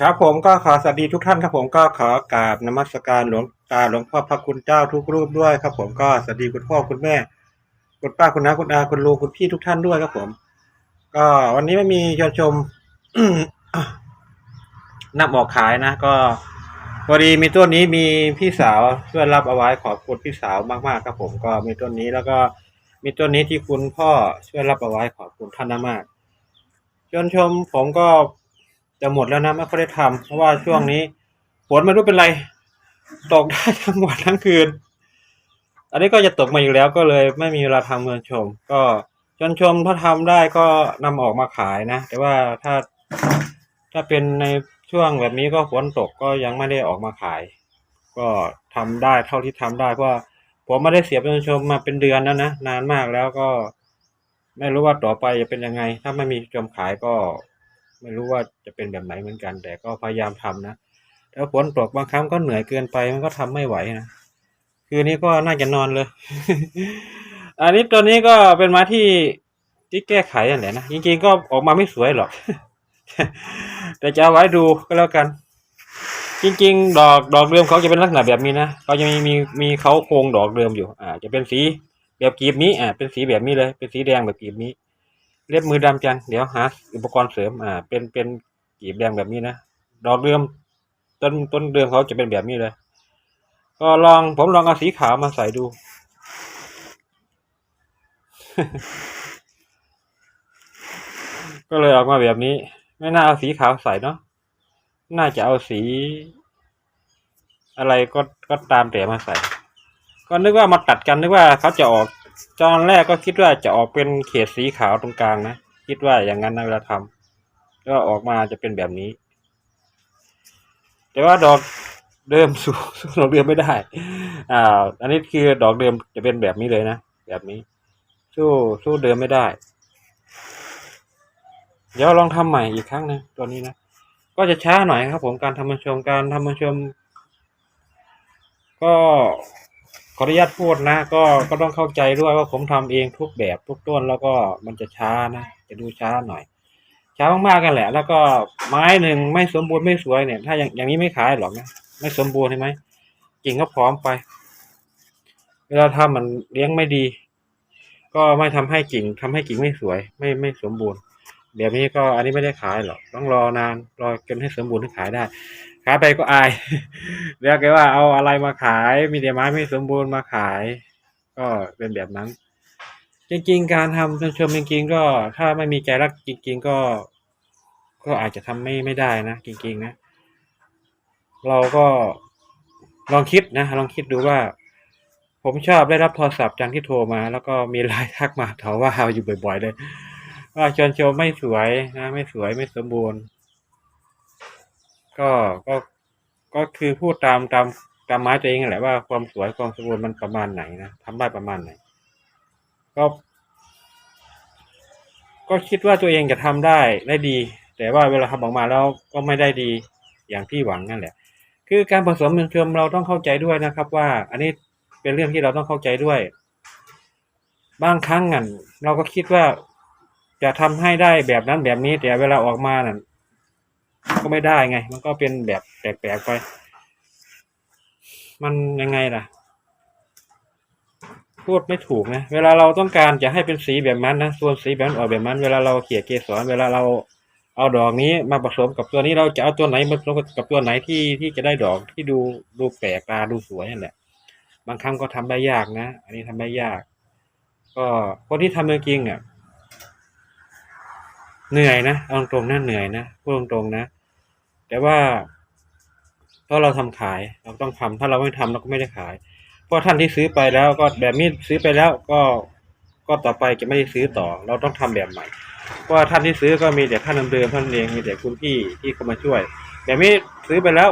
ครับผมก็ขอสวัสดีทุกท่านครับผมก็ขอกราบนมัสการหลวงตาหลวงพ่อพระคุณเจ้าทุกรูปด้วยครับ ผมก็สวัสดีคุณพ่อคุณแม่ คุณป้าคุณน้าคุณอาคุณลุงคุณพี่ทุกท่านด้วยครับผม ก็วันนี้ไม่มีชวนชมนำออกขายนะก็พอดีมีต้นนี้มีพี่สาวช่วยรับเอาไว้ขอบคุณพี่สาวมากๆครับผมก็มีต้นนี้แล้วก็มีต้นนี้ที่คุณพ่อช่วยรับเอาไว้ขอบคุณท่านมากชวนชมผมก็ จะหมดแล้วนะไม่ค่อยได้ทำเพราะว่าช่วงนี้ฝนไม่รู้เป็นไร ตกได้ทั้งวันทั้งคืน อันนี้ก็จะตกมาอยู่แล้วก็เลยไม่มีเวลาทำเงินชม ก็ชวนชมถ้าทำได้ก็นำออกมาขายนะ แต่ว่าถ้าถ้าเป็นในช่วงแบบนี้ก็ฝนตกก็ยังไม่ได้ออกมาขาย ก็ทำได้เท่าที่ทำได้เพราะว่าผมไม่ได้เสียเป็นชมมาเป็นเดือนแล้วนะนานมากแล้วก็ ไม่รู้ว่าต่อไปจะเป็นยังไง ถ้าไม่มีชมขายก็ ไม่รู้ว่าจะเป็นแบบไหนเหมือนกัน แต่ก็พยายามทำนะแล้วฝนตกบางครั้งก็เหนื่อยเกินไปมันก็ทำไม่ไหวนะคืนนี้ก็น่าจะนอนเลย อันนี้ตัวนี้ก็เป็นไม้ที่ที่แก้ไขนั่นแหละนะจริงๆก็ออกมาไม่สวยหรอกแต่จะเอาไว้ดูก็แล้วกัน จริง ๆ ดอกดอกเดิมเขาจะเป็นลักษณะแบบนี้นะเขาจะมีมีมีเขาโครงดอกเดิมอยู่ อ่า จะเป็นสีแบบกรีบนี้อ่าเป็นสีแบบนี้เลย เป็นสีแดงแบบกรีบนี้ เล็บมือดำจันเดี๋ยวหาอุปกรณ์เสริม อ่า เป็นเป็นกีบแดงแบบนี้นะดอกเดิมต้นต้นเดิมเขาจะเป็นแบบนี้เลย ก็ลองผมลองเอาสีขาวมาใส่ดู ก็เลยออกมาแบบนี้ ไม่น่าเอาสีขาวใส่เนาะ น่าจะเอาสี อะไรก็ก็ตามแต่มาใส่ ก็นึกว่ามาตัดกันนึกว่าเขาจะออก ตอนแรกก็คิดว่าจะออกเป็นเขตสีขาวตรงกลางนะ คิดว่าอย่างนั้นนะเวลาทำก็ออกมาจะเป็นแบบนี้ แต่ว่าดอกเดิมสู้สู้ดอกเดิมไม่ได้ อ่า อันนี้คือดอกเดิมจะเป็นแบบนี้เลยนะ แบบนี้ สู้สู้เดิมไม่ได้ เดี๋ยวลองทำใหม่อีกครั้งนึงตัวนี้นะ ก็จะช้าหน่อยครับ ผมการทำบัญชมการทำบัญชม ก็ ขออนุญาตพูดนะ ก็ก็ต้องเข้าใจด้วยว่าผมทำเองทุกแบบทุกต้นแล้วก็มันจะช้านะจะดูช้าหน่อย ช้ามากๆกันแหละ แล้วก็ไม้หนึ่งไม่สมบูรณ์ไม่สวยเนี่ย ถ้าอย่างอย่างนี้ไม่ขายหรอกนะไม่สมบูรณ์ใช่ไหมกิ่งก็พร้อมไป เวลาทำมันเลี้ยงไม่ดี ก็ไม่ทำให้กิ่งทำให้กิ่งไม่สวย ไม่ไม่สมบูรณ์แบบนี้ก็อันนี้ไม่ได้ขายหรอกต้องรอนานรอจนให้สมบูรณ์ถึงขายได้ ขายไปก็อาย เรียกกันว่าเอาอะไรมาขาย มีแต่ไม้ไม่สมบูรณ์มาขาย ก็เป็นแบบนั้น จริงๆ การทำชมชมจริงๆ ก็ถ้าไม่มีใจรักจริง ๆ ก็ ก็อาจจะทำไม่ไม่ได้นะจริง ๆ นะ เราก็ลองคิดนะลองคิดดูว่า ผมชอบได้รับโทรศัพท์จังที่โทรมา แล้วก็มีไลน์ทักมาถามว่าอยู่บ่อย ๆ เลย ว่าชวนชมไม่สวยนะ ไม่สวยไม่สมบูรณ์ ก็ก็ ก็คือพูดตามตามตามไม้ตัวเองนั่นแหละว่าความสวยความสมบูรณ์มันประมาณไหนนะทำได้ประมาณไหน ก็ ก็คิดว่าตัวเองจะทำได้ได้ดี แต่ว่าเวลาทำออกมาแล้วก็ไม่ได้ดีอย่างที่หวังนั่นแหละ คือการผสมเป็นเชิมเราต้องเข้าใจด้วยนะครับ ว่า อันนี้เป็นเรื่องที่เราต้องเข้าใจด้วย บางครั้งอะเราก็คิดว่าจะทำให้ได้แบบนั้นแบบนี้แต่เวลาออกมาน่ะ ก็ไม่ได้ไง มันก็เป็นแบบแปลกๆไป มันยังไงล่ะ พูดไม่ถูกนะ เวลาเราต้องการจะให้เป็นสีแบบนั้นนะ ส่วนสีแบบนั้นออกแบบนั้นเวลาเราเขี่ยเกสร เวลาเราเอาดอกนี้มาผสมกับตัวนี้เราจะเอาตัวไหนมาผสมกับตัวไหนที่ที่จะได้ดอกที่ดูดูแปลกตาดูสวยนั่นแหละ บางครั้งก็ทำได้ยากนะ อันนี้ทำได้ยาก ก็คนที่ทำจริงอะ เหนื่อยนะเอาตรงๆนะเหนื่อยนะพูดตรงๆนะ แต่ว่าเพราะเราทำขายเราต้องทำถ้าเราไม่ทำเราก็ไม่ได้ขาย เพราะท่านที่ซื้อไปแล้วก็แบบนี้ซื้อไปแล้วก็ก็ต่อไปจะไม่ได้ซื้อต่อ เราต้องทำแบบใหม่เพราะท่านที่ซื้อก็มีแต่ท่านเดิมๆท่านเองมีแต่คุณพี่ที่เข้ามาช่วย แบบนี้ซื้อไปแล้ว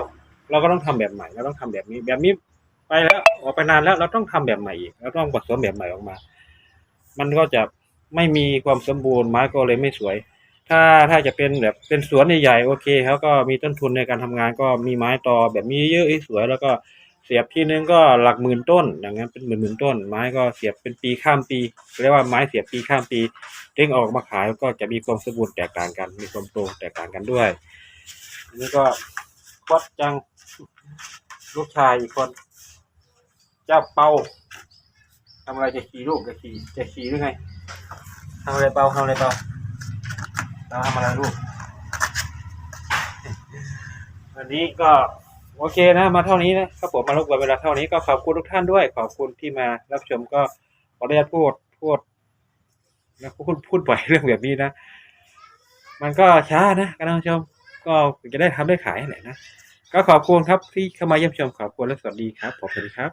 เราก็ต้องทำแบบใหม่เราต้องทำแบบนี้ แบบนี้ไปแล้วออกไปนานแล้วเราต้องทำแบบใหม่อีกเราต้องผสมแบบใหม่ออกมา มันก็จะไม่มีความสมบูรณ์ไม้ก็เลยไม่สวย ถ้าถ้าจะเป็นแบบเป็นสวนใหญ่ๆโอเคเขาก็มีต้นทุนในการทำงานก็มีไม้ตอแบบมีเยอะสวยแล้วก็เสียบทีนึงก็หลักหมื่นต้นอย่างนั้นเป็นหมื่นหมื่นต้น ไม้ก็เสียบเป็นปีข้ามปีเรียกว่าไม้เสียบปีข้ามปีเด้งออกมาขายก็จะมีความสมบูรณ์แตกต่างกัน มีความโปร่งแตกต่างกันด้วยนนี้ก็วัดจังลูกชายอีกคน เจ้าเปาทำอะไรจะขี่ลูกจะขี่จะขี่หรือไงทำอะไรเปาทำอะไรเปา เราทำอะไรลูกวันนี้ก็โอเคนะ มาเท่านี้นะครับผมมาลบกวนเวลาเท่านี้ก็ขอบคุณทุกท่านด้วย ขอบคุณที่มารับชมก็ขออนุญาตพูดพูดนะพูดพูดบ่อยเรื่องแบบนี้นะ มันก็ช้านะการท่านผู้ชม ก็จะได้ทำได้ขายแหละนะ ก็ขอบคุณครับที่เข้ามาเยี่ยมชมขอบคุณและสวัสดีครับผมสวัสดีครับ